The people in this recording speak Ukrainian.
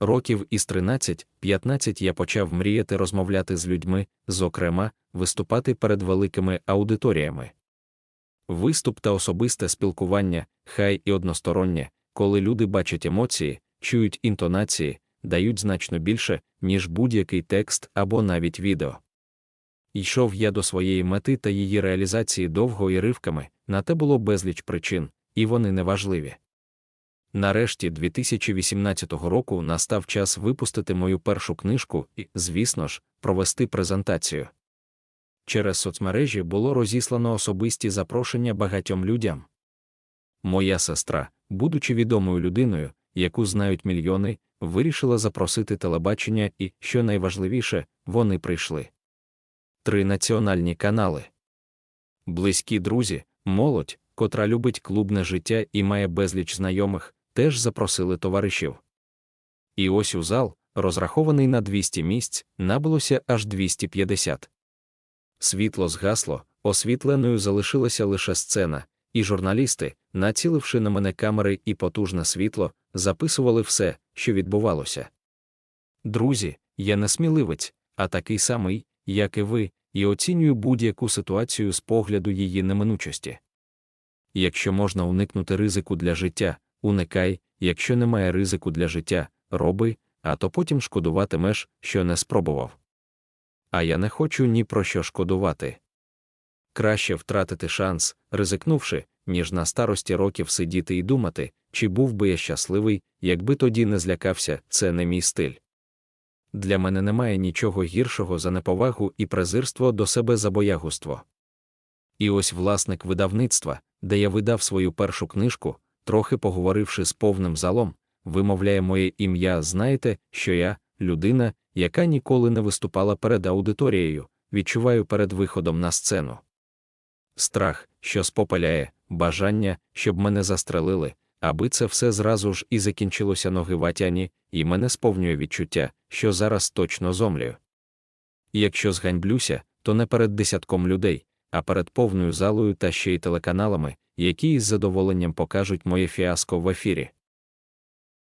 Років із 13-15 я почав мріяти розмовляти з людьми, зокрема, виступати перед великими аудиторіями. Виступ та особисте спілкування, хай і одностороннє, коли люди бачать емоції, чують інтонації, дають значно більше, ніж будь-який текст або навіть відео. Йшов я до своєї мети та її реалізації довго і ривками, на те було безліч причин, і вони неважливі. Нарешті 2018 року настав час випустити мою першу книжку і, звісно ж, провести презентацію. Через соцмережі було розіслано особисті запрошення багатьом людям. Моя сестра, будучи відомою людиною, яку знають мільйони, вирішила запросити телебачення і, що найважливіше, вони прийшли. Три національні канали. Близькі друзі, молодь, котра любить клубне життя і має безліч знайомих, теж запросили товаришів. І ось у зал, розрахований на 200 місць, набилося аж 250. Світло згасло, освітленою залишилася лише сцена, і журналісти, націливши на мене камери і потужне світло, записували все, що відбувалося. Друзі, я не сміливець, а такий самий, як і ви, і оцінюю будь-яку ситуацію з погляду її неминучості. Якщо можна уникнути ризику для життя, уникай, якщо немає ризику для життя, роби, а то потім шкодуватимеш, що не спробував. А я не хочу ні про що шкодувати. Краще втратити шанс, ризикнувши, ніж на старості років сидіти і думати, чи був би я щасливий, якби тоді не злякався, це не мій стиль. Для мене немає нічого гіршого за неповагу і презирство до себе за боягуство. І ось власник видавництва, де я видав свою першу книжку, трохи поговоривши з повним залом, вимовляє моє ім'я, знаєте, що я, людина, яка ніколи не виступала перед аудиторією, відчуваю перед виходом на сцену. Страх, що спопаляє, бажання, щоб мене застрелили, аби це все зразу ж і закінчилося ноги ватяні, і мене сповнює відчуття, що зараз точно зомлюю. Якщо зганьблюся, то не перед десятком людей, а перед повною залою та ще й телеканалами, які із задоволенням покажуть моє фіаско в ефірі.